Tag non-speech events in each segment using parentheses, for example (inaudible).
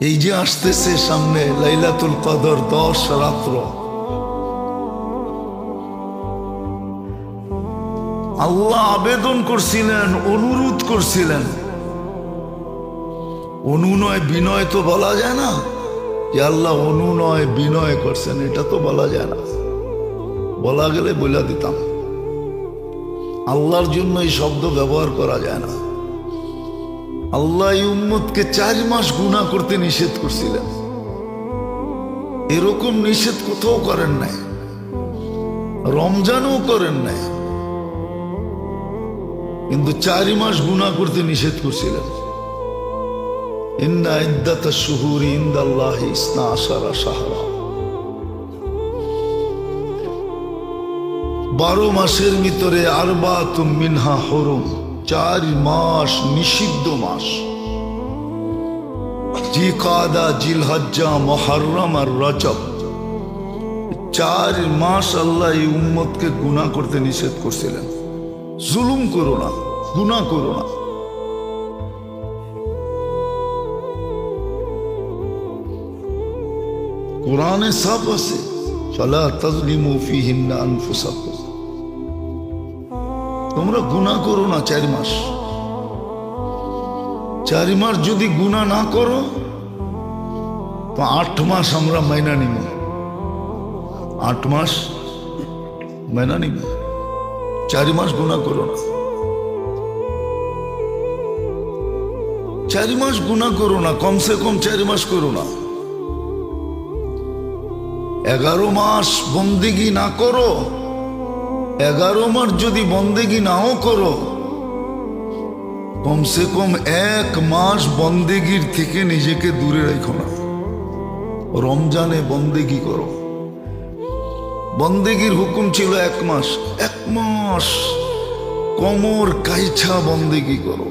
এই যে আসতেছে সামনে লাইলাতুল কদর দশ রাত্র। আল্লাহ আবেদন করছিলেন, অনুরোধ করছিলেন। অনুনয় বিনয় তো বলা যায় না। যে আল্লাহ অনুনয় বিনয় করছেন, এটা তো বলা যায় না। বলা গেলে বলে দিতাম। আল্লাহর জন্য এই শব্দ ব্যবহার করা যায় না। আল্লাহ এই উম্মতকে চার মাস গুণা করতে নিষেধ করছিলেন। এরকম নিষেধ কোথাও করেন নাই। রমজানও করেন নাই। কিন্তু চারি মাস গুণা করতে নিষেধ করছিলেন। ইন্না ইদ্দাত শুহুর ইন্দাল্লাহ ইসনা আশারা সাহারা বারো মাসের ভিতরে আরবা মিনহা হরম। চার মাস নিষিদ্ধ মাস। জি কাদা মহারম আর চার মাস আল্লাহ এই উম্মতকে গুণা করতে নিষেধ করছিলেন। জুলুম করো না গুণা করো না। কোরআনে সব আছে তাজলিমু ফিহিন্না তোমরা গুণা করো না চার মাস। চার মাস যদি গুণা না করো, তো আট মাস আমরা মাইনা নিব। আট মাস মাইনা নিব। চার মাস গুণা করো না। চার মাস গুণা করো না, কমসে কম চার মাস করো না। এগারো মাস বন্দিগি না করো এগারো মাস যদি বন্দেগি নাও করো, কমসে কম এক মাস বন্দেগির থেকে নিজেকে দূরে রেখো না। রমজানে বন্দেগি করো। বন্দেগির হুকুম ছিল এক মাস এক মাস কমর কাইছা বন্দেগি করো।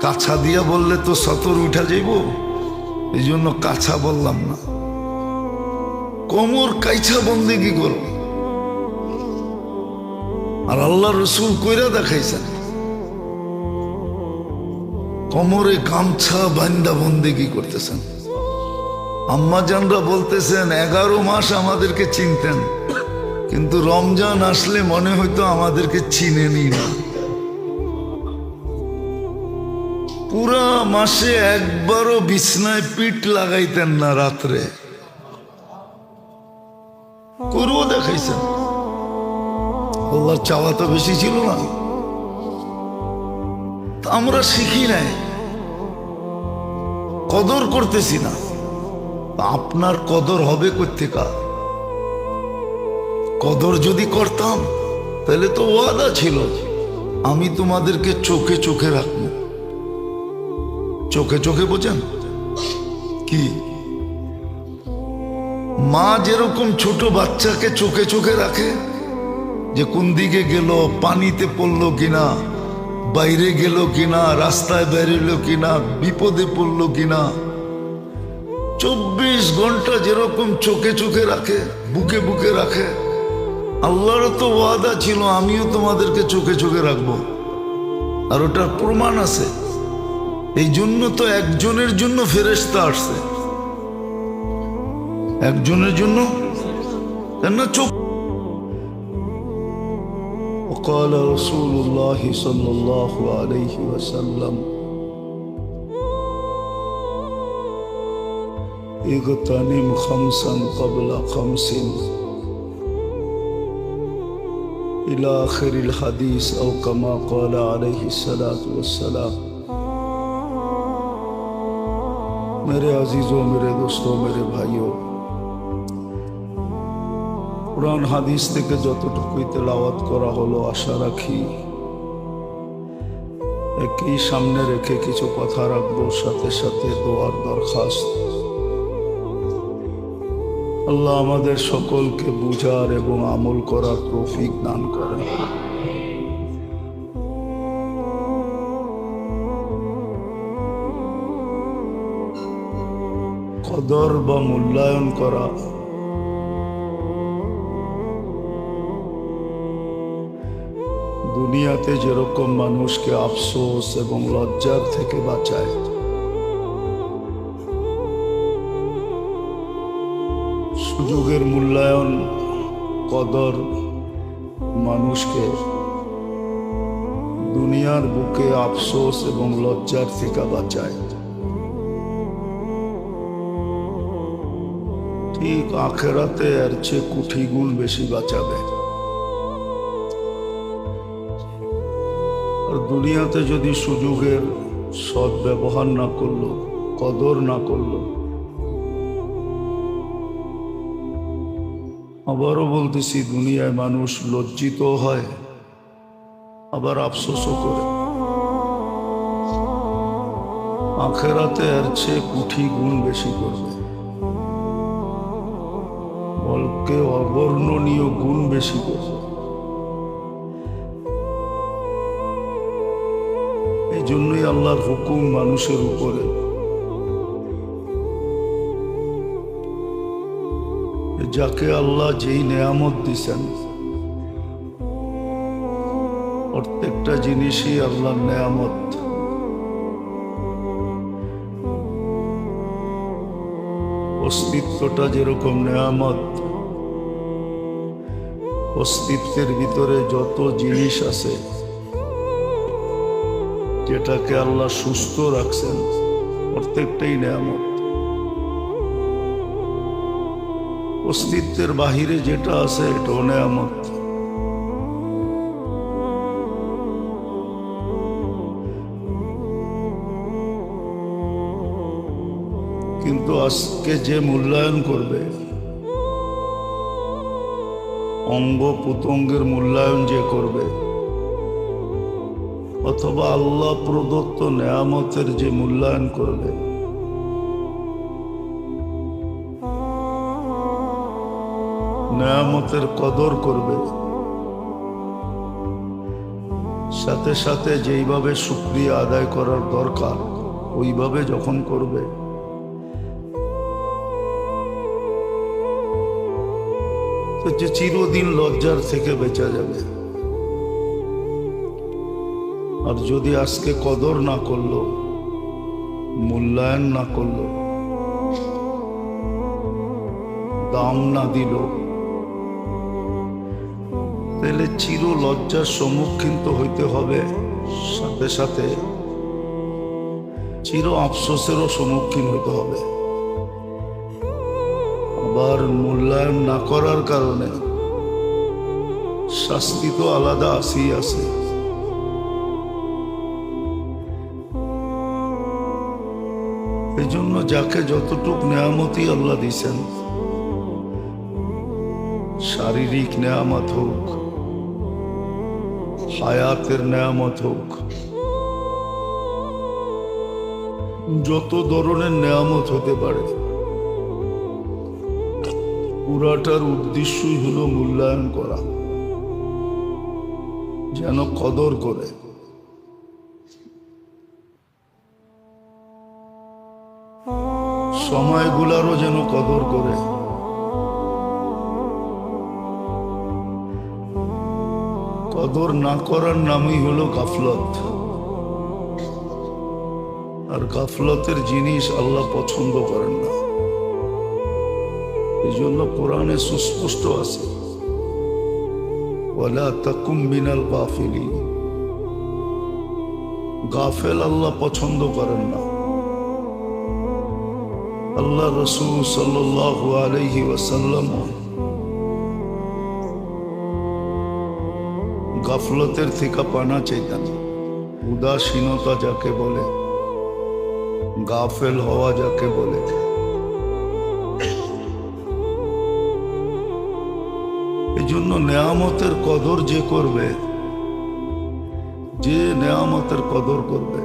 কাছা দিয়া বললে তো সতর উঠা যাইব এই জন্য কাছা বললাম না। কমর কাইছা বন্দেগি করো। আর আল্লাহ রসুল কইরা দেখাইছেন। কমরে গামছা বান্দা বন্দেগি করতেছেন? আম্মা জানরা বলতেছেন, এগারো মাস আমাদেরকে চিনতেন, কিন্তু রমজান আসলে মনে হইতো আমাদেরকে চিনেনি না। পুরা মাসে একবারও বিছনায় পিঠ লাগাইতেন না রাত্রে। আল্লাহর চাওয়া তো বেশি ছিল না। আমরা শিখি নাই। কদর করতেছি না। আপনার কদর হবে করতে কোথেকা কদর যদি করতাম, তাহলে তো ওয়াদা ছিল। আমি তোমাদেরকে চোখে চোখে রাখব। চোখে চোখে বোঝেন? কি? মা যেরকম ছোট বাচ্চাকে চোখে চোখে রাখে যে কোন দিকে গেল, পানিতে পড়ল কিনা, বাইরে গেল কিনা, রাস্তায় বেরোলো কিনা, বিপদে পড়ল কিনা। চব্বিশ ঘণ্টা যেরকম চোখে চোখে রাখে, বুকে বুকে রাখে আল্লাহর তো ওয়াদা ছিল, আমিও তোমাদেরকে চোখে চোখে রাখব। আর ওটার প্রমাণ আছে। এই জন্য তো একজনের জন্য ফেরেস্তা আসছে। একজনের জন্য? না চোখ قال رسول الله صلى الله عليه وسلم، اغتنم خمسا قبل خمس إلى آخر الحديث أو كما قال عليه الصلاة والسلام۔ میرے عزیزوں، میرے دوستوں، میرے بھائیوں কোরআন হাদিস থেকে যতটুকুই তেলাওয়াত করা হলো, আশা রাখি একই সামনে রেখে কিছু কথা রাখব, সাথে সাথে দোয়ার দরখাস্ত। আল্লাহ আমাদের সকলকে বুঝার এবং আমল করার তৌফিক দান করেন। কদর বা মূল্যায়ন করা দুনিয়াতে যেরকম মানুষকে আফসোস এবং লজ্জার থেকে বাঁচায়, সুযোগের মূল্যায়ন, কদর মানুষকে দুনিয়ার বুকে আফসোস এবং লজ্জার থেকে বাঁচায়। ঠিক আখেরাতে এর চেয়ে কুঠিগুণ বেশি বাঁচাবে। দুনিয়াতে যদি সুযোগের সৎ ব্যবহার না করল, কদর না করল, আবারও বলতেছি, দুনিয়ায় মানুষ লজ্জিত হয়, আবার আফসোসও করে। আখেরাতে এর চেয়ে কুঠি গুণ বেশি করবে। বলকে অবর্ণনীয় গুণ বেশি করবে। জন্যই আল্লাহর হুকুম মানুষের উপরে। যাকে আল্লাহ যেই নেয়ামত দিছেন, প্রত্যেকটা জিনিসই আল্লাহর নেয়ামত। অস্তিত্বটা যেরকম নেয়ামত, অস্তিত্বের ভিতরে যত জিনিস আছে যেটাকে আল্লাহ সুস্থ রাখছেন। প্রত্যেকটাই নেয়ামত। অস্তিত্বের বাহিরে যেটা আছে, এটাও নেয়ামত। কিন্তু আজকে যে মূল্যায়ন করবে, অঙ্গ প্রত্যঙ্গের মূল্যায়ন যে করবে অথবা আল্লাহ প্রদত্ত নেয়ামতের যে মূল্যায়ন করবে। নেয়ামতের কদর করবে। সাথে সাথে যেইভাবে শুক্রিয়া আদায় করার দরকার, ওইভাবে যখন করবে। যে চিরদিন লজ্জার থেকে বেঁচে যাবে। আর যদি আজকে কদর না করল, মূল্যায়ন না করল, দাম না দিল, তাহলে চির লজ্জার সম্মুখীন তো হইতে হবে। সাথে সাথে চির আফসোসেরও সম্মুখীন হইতে হবে। আবার মূল্যায়ন না করার কারণে শাস্তি তো আলাদা আসি আছে যাকে যতটুক নেয়ামতি আল্লাহ দিছেন, শারীরিক নেয়ামত হোক, হায়াতের নেয়ামত হোক, যত ধরনের নেয়ামত হতে পারে, পুরাটার উদ্দেশ্যই হলো মূল্যায়ন করা, যেন কদর করে। সময়গুলারও যেন কদর করে। কদর না করার নামই হলো গাফলত। আর গাফলতের জিনিস আল্লাহ পছন্দ করেন না। এই জন্য কোরআনে সুস্পষ্ট আছে। গাফেল আল্লাহ পছন্দ করেন না। আল্লাহ রসুল সাল্লাল্লাহু আলাইহি ওয়াসাল্লাম গাফলতের থেকে পানা চাইতেন। উদাসীনতা যাকে বলে, গাফেল হওয়া যাকে বলে। এই জন্য নেয়ামতের কদর যে করবে, যে নেয়ামতের কদর করবে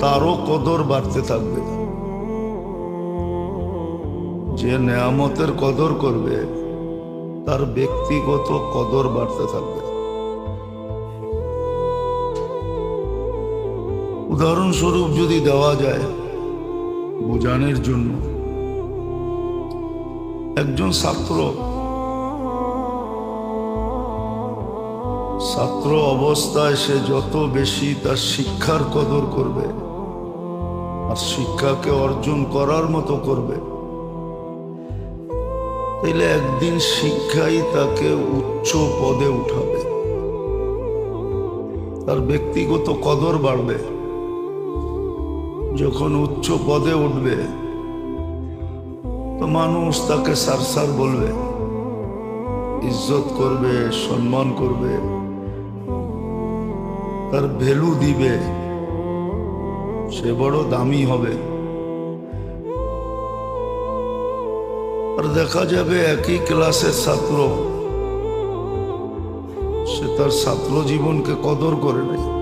তারও কদর বাড়তে থাকবে। যে নেয়ামতের কদর করবে, তার ব্যক্তিগত কদর বাড়তে থাকবে। উদাহরণস্বরূপ যদি দেওয়া যায় বোঝানোর জন্য, একজন ছাত্র ছাত্র অবস্থায় সে যত বেশি তার শিক্ষার কদর করবে শিক্ষাকে অর্জন করার মতো করবে। তাইলে একদিন শিক্ষাই তাকে উচ্চ পদে উঠাবে। তার ব্যক্তিগত কদর বাড়বে। যখন উচ্চ পদে উঠবে, তো মানুষ তাকে সার সার বলবে, ইজ্জত করবে, সম্মান করবে, তার ভ্যালু দিবে। সে বড় দামি হবে। আর দেখা যাবে একই ক্লাসের ছাত্র। সে তার ছাত্র জীবনকে কদর করে নাই।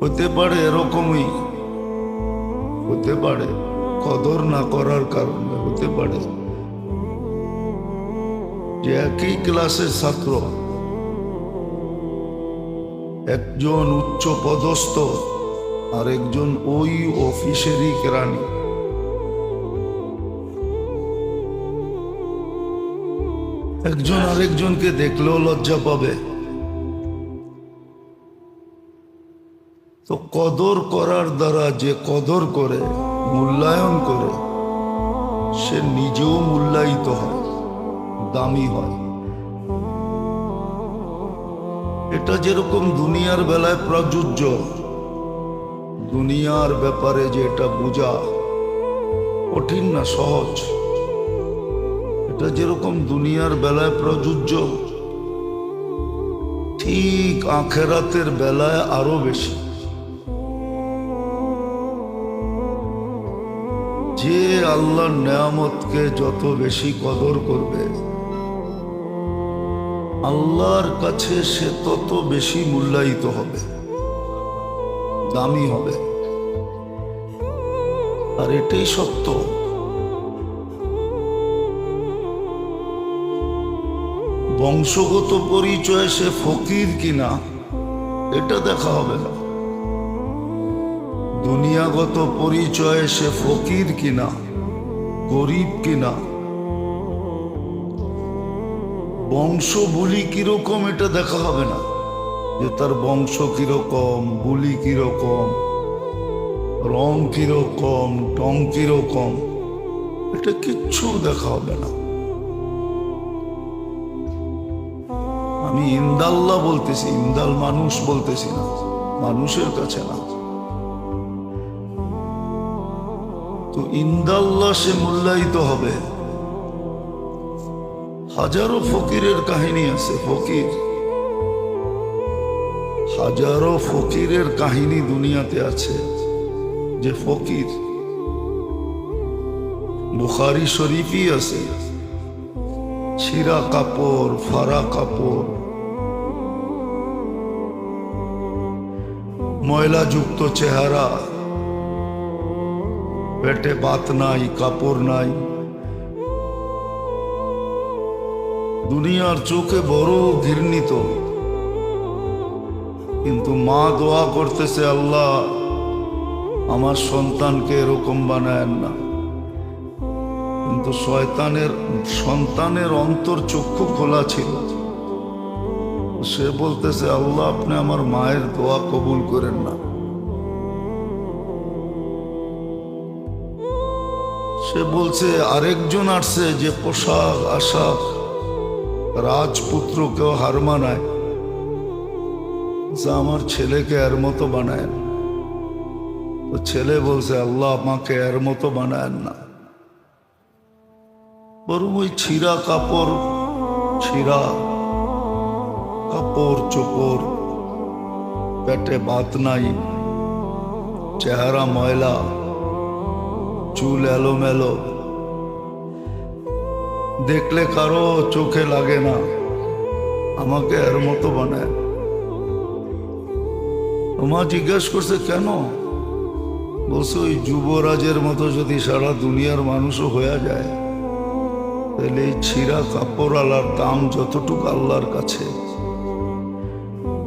হতে পারে এরকমই। হতে পারে কদর না করার কারণে হতে পারে। যে একই ক্লাসের ছাত্র একজন উচ্চ পদস্থ আর একজন ওই অফিসেরই কেরানি। একজন আরেকজনকে দেখলেও লজ্জা পাবে। তো কদর করার দ্বারা যে কদর করে, মূল্যায়ন করে, সে নিজেও মূল্যায়িত হয়, দামি হয়। এটা যেরকম দুনিয়ার বেলায় প্রযোজ্য, দুনিয়ার ব্যাপারে যে এটা বোঝা কঠিন না সহজ। এটা যেরকম দুনিয়ার বেলায় প্রযোজ্য, ঠিক আখেরাতের বেলায় আরও বেশি। যে আল্লাহর নেয়ামতকে যত বেশি কদর করবে আল্লাহর কাছে সে তত বেশি মূল্যায়িত হবে, দামি হবে। আর এটাই সত্য। বংশগত পরিচয় সে ফকির কিনা, এটা দেখা হবে না। দুনিয়াগত পরিচয়ে সে ফকির কিনা, গরিব কিনা বংশ বুলি কীরকম এটা দেখা হবে না। যে তার বংশ কীরকম, বুলি কীরকম, রং কীরকম, টং কীরকম, এটা কিচ্ছু দেখা হবে না। আমি ইন্দাল্লাহ বলতেছি, ইন্দাল মানুষ বলতেছি না, মানুষের কাছে না। তো ইন্দাল্লাহ সে মূল্যায়িত হবে। হাজারো ফকিরের কাহিনী আছে, ফকির। হাজারো ফকিরের কাহিনী দুনিয়াতে আছে যে ফকির বুখারি শরীফই আছে। ছিঁড়া কাপড়, ফারা কাপড়, ময়লাযুক্ত চেহারা, পেটে বাত নাই, কাপড় নাই। দুনিয়ার চোখে বড় ঘৃণিত। কিন্তু মা দোয়া করতেছে, আল্লাহ, আমার সন্তানকে এরকম বানায়েন না। কিন্তু শয়তানের, সন্তানের অন্তর চক্ষু খোলা ছিল। সে বলতেছে, আল্লাহ, আপনি আমার মায়ের দোয়া কবুল করেন না। সে বলছে, আরেকজন আসছে যে পোশাক, আশাক রাজপুত্রকেও হার মানায়, যা আমার ছেলেকে এর মতো বানায় না। তো ছেলে বলছে, আল্লাহ আমাকে এর মতো বানায় না। বরং ওই ছিঁড়া কাপড় ছিঁড়া কাপড় চোপড়, পেটে ভাত নাই, চেহারা ময়লা, চুল এলোমেলো দেখলে কারও চোখে লাগে না। আমাকে এর মতো বানায়। তোমা জিজ্ঞেস করছে, কেন? বলছে, ওই যুবরাজের মতো যদি সারা দুনিয়ার মানুষও হয়ে যায়, তাহলে এই ছিঁড়া কাপড় আলার দাম যতটুকু আল্লাহর কাছে,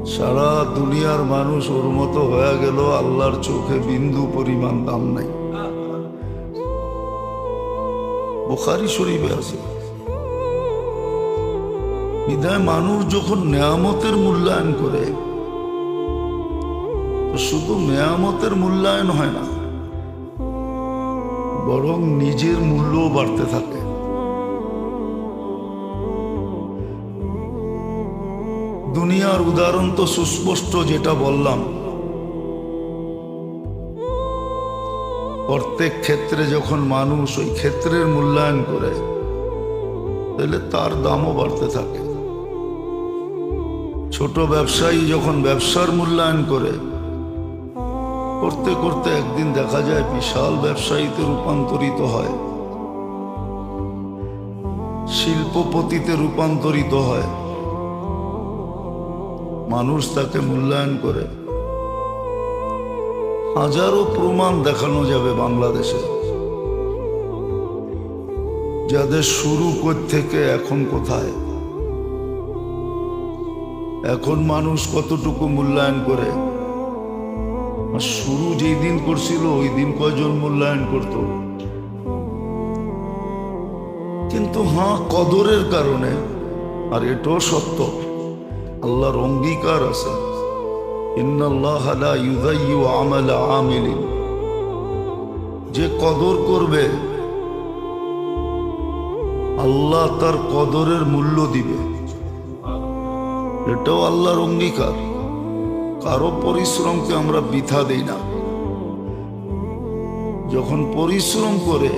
সারা দুনিয়ার মানুষ ওর মতো হয়ে গেল আল্লাহর চোখে বিন্দু পরিমাণ দাম নাই। বোখারি শরীফে আছে। বিধায় মানুষ যখন নেয়ামতের মূল্যায়ন করে শুধু মেয়ামতের মূল্যায়ন হয় না, বরং নিজের মূল্যও বাড়তে থাকে। দুনিয়ার উদাহরণ তো সুস্পষ্ট যেটা বললাম। প্রত্যেক ক্ষেত্রে যখন মানুষ ওই ক্ষেত্রের মূল্যায়ন করে, তাহলে তার দামও বাড়তে থাকে। ছোট ব্যবসায়ী যখন ব্যবসার মূল্যায়ন করে, করতে করতে একদিন দেখা যায় বিশাল ব্যবসায়ীতে রূপান্তরিত হয়। শিল্পপতিতে রূপান্তরিত হয়। মানুষ তাকে মূল্যায়ন করে। হাজারো প্রমাণ দেখানো যাবে বাংলাদেশে। যাদের শুরু থেকে এখন কোথায়? এখন মানুষ কতটুকু মূল্যায়ন করে? শুরু যেই দিন করছিল, ওই দিন কয়জন মূল্যায়ন করত? কিন্তু হ্যাঁ কদরের কারণে, আর এটাও সত্য, আল্লাহর অঙ্গীকার আছে। যে কদর করবে, আল্লাহ তার কদরের মূল্য দিবে। এটাও আল্লাহর অঙ্গীকার। কারও পরিশ্রমকে আমরা বৃথা দেই না। যখন পরিশ্রম করে,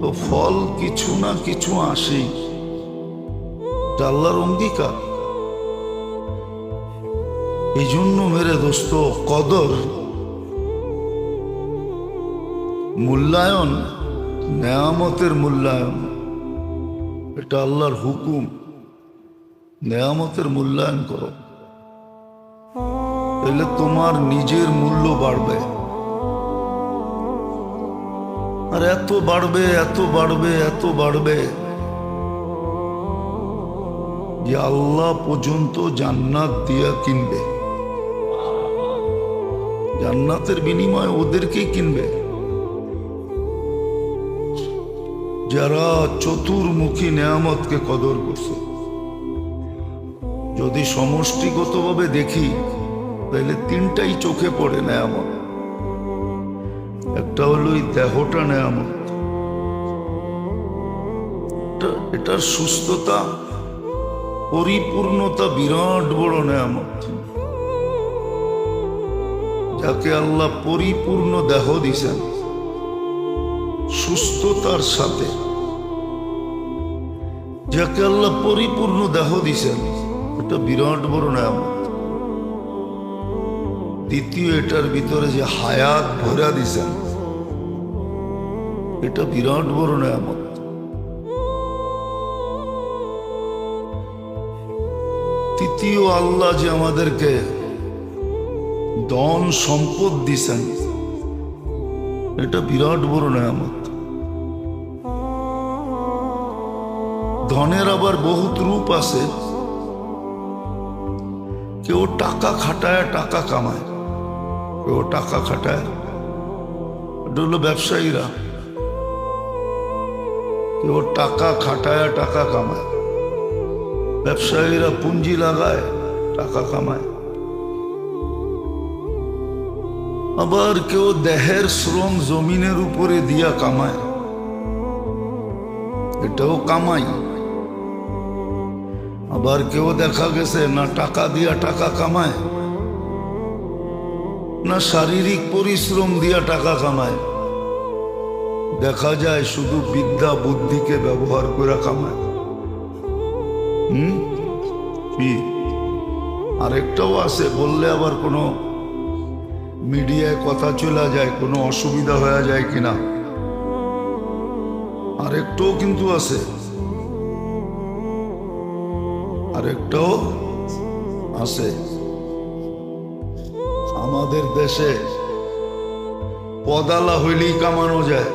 তো ফল কিছু না কিছু আসেই। আল্লাহর অঙ্গীকার। এই জন্য মেরে দোস্ত, কদর, মূল্যায়ন, নেয়ামতের মূল্যায়ন, এটা আল্লাহর হুকুম। নেয়ামতের মূল্যায়ন করো। তাহলে তোমার নিজের মূল্য বাড়বে। আর এত বাড়বে এত বাড়বে এত বাড়বে যে আল্লাহ পর্যন্ত জান্নাত দিয়া কিনবে। জান্নাতের বিনিময়ে ওদেরকেই কিনবে। যারা চতুর্মুখী নেয়ামতকে কদর করছে। যদি সমষ্টিগতভাবে দেখি, তাহলে তিনটাই চোখে পড়ে নেয়ামত। একটা হলো এই দেহটা নেয়ামত। এটা- এটার সুস্থতা, পরিপূর্ণতা বিরাট বড় নেয়ামত। যাকে আল্লাহ পরিপূর্ণ দেহ দিছেন, সুস্থতার সাথে। যাকে আল্লাহ পরিপূর্ণ দেহ দিছেন এটা বিরাট বড় নেয়ামত দ্বিতীয় এটার ভিতরে যে হায়াত ভরা দিছেন, এটা বিরাট বড় নেয়ামত তৃতীয় আল্লাহ যে আমাদেরকে ধন সম্পদ দিছেন, এটা বিরাট বড় নেয়ামত ধনের আবার বহুত রূপ আছে কেউ টাকা খাটায়, টাকা কামায়। কেউ টাকা খাটায়, এটা হলো ব্যবসায়ীরা। কেউ টাকা খাটায়, টাকা কামায়। ব্যবসায়ীরা পুঁজি লাগায়, টাকা কামায়। আবার কেউ দেহের শ্রম জমিনের উপরে দিয়া কামায়। এটাও কামাই। আবার কেউ দেখা গেছে, না টাকা দিয়া টাকা কামায়, না শারীরিক পরিশ্রম দিয়া টাকা কামায়। দেখা যায় শুধু বিদ্যা বুদ্ধিকে ব্যবহার করে কামায়। হুম? কি? আরেকটাও আছে, বললে আবার কোনো মিডিয়ায় কথা চলে যায়, কোনো অসুবিধা হয়ে যায় কিনা। আরেকটাও কিন্তু আছে। আরেকটাও আছে। আমাদের দেশে পদালা হইলেই কামানো যায়।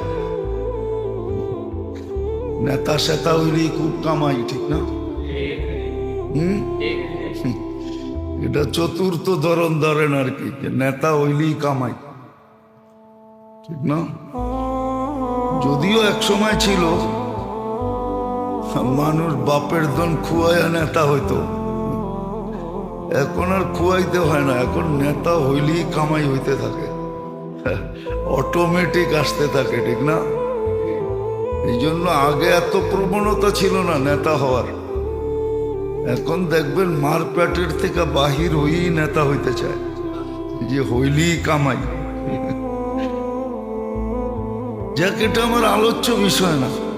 নেতা সেতা হইলেই খুব কামাই, ঠিক না? হুম? এটা চতুর্থ ধরন ধরেন আর কি নেতা হইলেই কামাই, ঠিক না? যদিও এক সময় ছিল মানুষ বাপের দন খুয়ায়া নেতা হইতো। এখন আর খুয়াইতে হয় না, এখন নেতা হইলেই কামাই হইতে থাকে। অটোমেটিক আসতে থাকে, ঠিক না? এই জন্য আগে এত প্রবণতা ছিল না নেতা হওয়ার। এখন দেখবেন মারপ্যাটের থেকে বাহির হয়েই নেতা হইতে চায়। যে হইলেই কামাই। (laughs) যাক আমার আলোচ্য বিষয় না।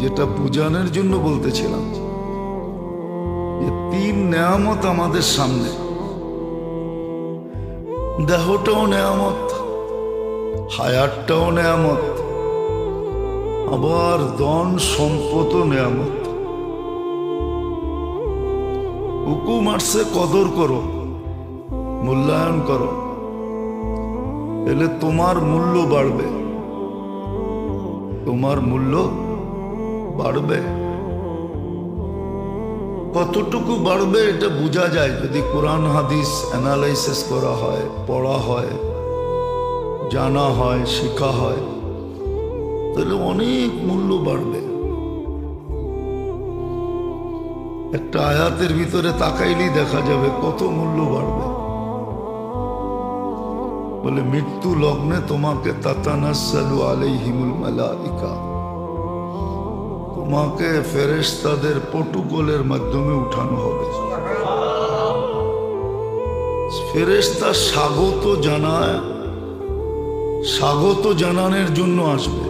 যেটা পূজানের জন্য বলতেছিলাম, যে তিন নেয়ামত আমাদের সামনে। দেহটাও নেয়ামত, হায়ারটাও নেয়ামত, আবার দন সম্পদও নেয়ামত। হুকুম আসছে, কদর করো, মূল্যায়ন করো এলে তোমার মূল্য বাড়বে। তোমার মূল্য বাড়বে? কতটুকু বাড়বে এটা বোঝা যায় যদি কোরআন, হাদিস অ্যানালাইসিস করা হয়, পড়া হয়, জানা হয়, শেখা হয়, তাহলে অনেক মূল্য বাড়বে। একটা আয়াতের ভিতরে তাকাইলেই দেখা যাবে কত মূল্য বাড়বে। বলে, মৃত্যু লগ্নে তোমাকে তাতানাসালু আলাইহিমুল মালাইকা। তোমাকে ফেরেশতাদের পটুকলের মাধ্যমে উঠানো হবে। ফেরেশতা স্বাগত জানায়, স্বাগত জানানোর জন্য আসবে।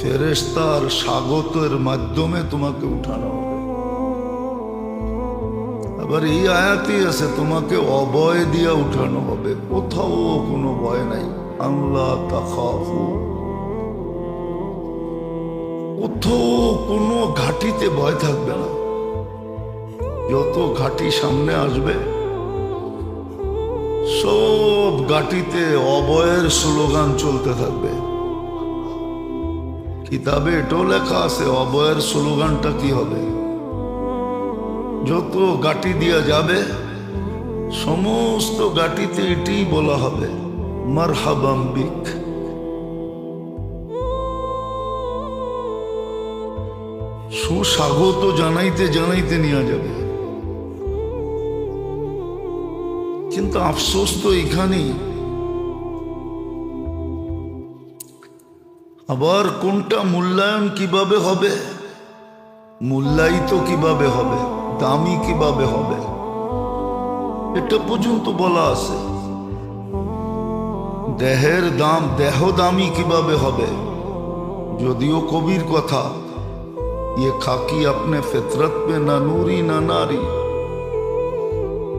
ফেরেশতার স্বাগতের মাধ্যমে তোমাকে উঠানো হবে। আবার এই আয়াতই আছে, তোমাকে অবয় দিয়া উঠানো হবে। কোথাও কোনো ভয় নাই। আল্লাহ তাখাফু। কোথাও কোনো ঘাটিতে ভয় থাকবে না। যত ঘাটি সামনে আসবে, সব ঘাটিতে অবয়ের স্লোগান চলতে থাকবে। কিতাবে এটাও লেখা আছে অবয়ের স্লোগানটা কি হবে? যত গাটি দিয়া যাবে, সমস্ত গাটিতে এটি বলা হবে মারহাবাম বিক সুস্বাগত জানাইতে জানাইতে নিয়ে যাবে। কিন্তু আফসোস তো এখানেই। আবার কোনটা মূল্যায়ন কীভাবে হবে? মূল্যায়িত কীভাবে হবে? দামি কীভাবে হবে? এটা পর্যন্ত বলা আছে। দেহের দাম, দেহ দামি কীভাবে হবে? যদিও কবির কথা। ইয়ে খাকি আপনি ফেতরত পে না নুরি না নারী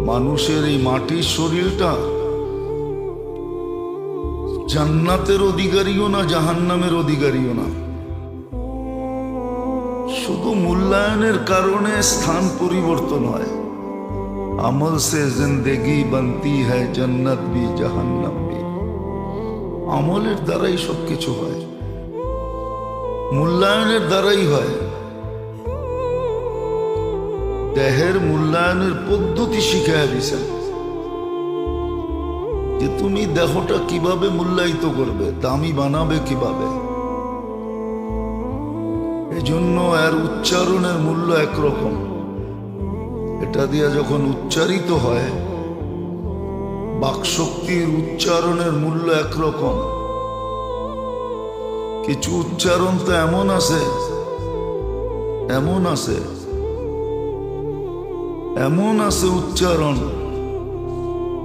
মানুষের এই মাটির শরীরটা জান্নাতের অধিকারীও না জাহান্নামের অধিকারীও না শুধু মূল্যায়নের কারণে স্থান পরিবর্তন হয় আমল সে জিন্দেগি বানতি হয় জন্নত বি জাহান্নাম বি আমলের দ্বারাই সব কিছু হয় মূল্যায়নের দ্বারাই হয় দেহের মূল্যায়নের পদ্ধতি শিখায় দিছেন যে তুমি দেহটা কীভাবে মূল্যায়িত করবে, দামি বানাবে কীভাবে? এজন্য এর উচ্চারণের মূল্য একরকম। এটা দিয়ে যখন উচ্চারিত হয়, বাকশক্তির উচ্চারণের মূল্য একরকম। কিছু উচ্চারণ তো এমন আছে এমন আছে এমন আছে উচ্চারণ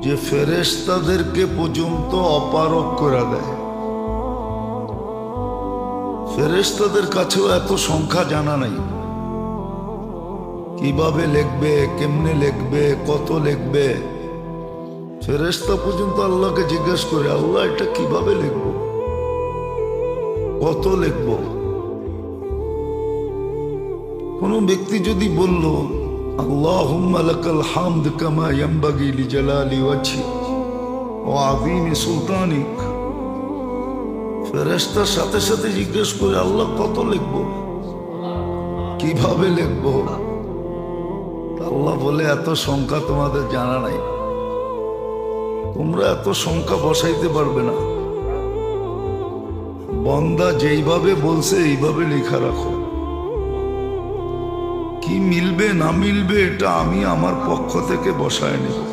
যে ফেরেশতাদেরকে পর্যন্ত অপারক করে দেয়। ফেরেশতাদের কাছেও এত সংখ্যা জানা নাই। কীভাবে লিখবে, কেমনে লিখবে, কত লিখবে? ফেরেশতা পর্যন্ত আল্লাহকে জিজ্ঞেস করে, আল্লাহ, এটা কীভাবে লিখব? কত লিখব? কোনো ব্যক্তি যদি বলল লাকাল হামদ কামা ইয়ানবাগি লিজালালি ওয়াজহি ওয়া আযীমি সুলতানিক ফেরেশতার সাথে সাথে জিজ্ঞেস করে আল্লাহ কত লিখব? কীভাবে লিখব? আল্লাহ বলে, এত সংখ্যা তোমাদের জানা নাই। তোমরা এত সংখ্যা বসাইতে পারবে না। বন্দা যেইভাবে বলছে, এইভাবে লেখা রাখো। কি মিলবে না মিলবে এটা আমি আমার পক্ষ থেকে বসায় নেব।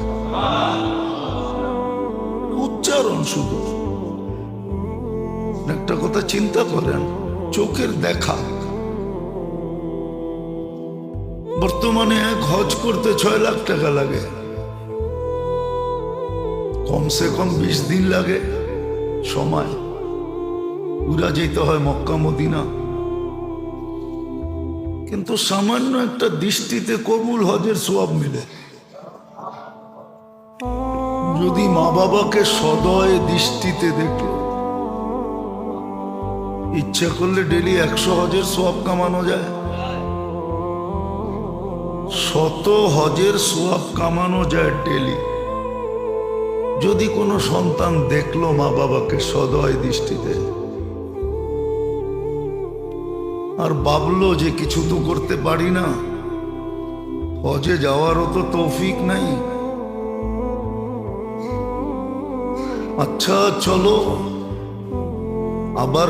উচ্চারণ শুধু। একটা কথা চিন্তা করেন, চোখের দেখা। বর্তমানে এক হজ করতে ছয় লাখ টাকা লাগে। কমসে কম বিশ দিন লাগে। সময়। উড়া যেতে হয় মক্কা, মদিনা। কিন্তু সামান্য একটা দৃষ্টিতে কবুল হজের সোয়াব মিলে। যদি মা বাবাকে সদয় দৃষ্টিতে দেখে, ইচ্ছা করলে ডেলি একশো হজের সোয়াব কামানো যায়। শত হজের সোয়াব কামানো যায় ডেলি যদি কোনো সন্তান দেখল মা বাবাকে সদয় দৃষ্টিতে আর ভাবলো যে কিছু তো করতে পারি না। হজে যাওয়ারও তো তৌফিক নাই। আচ্ছা চলো। আবার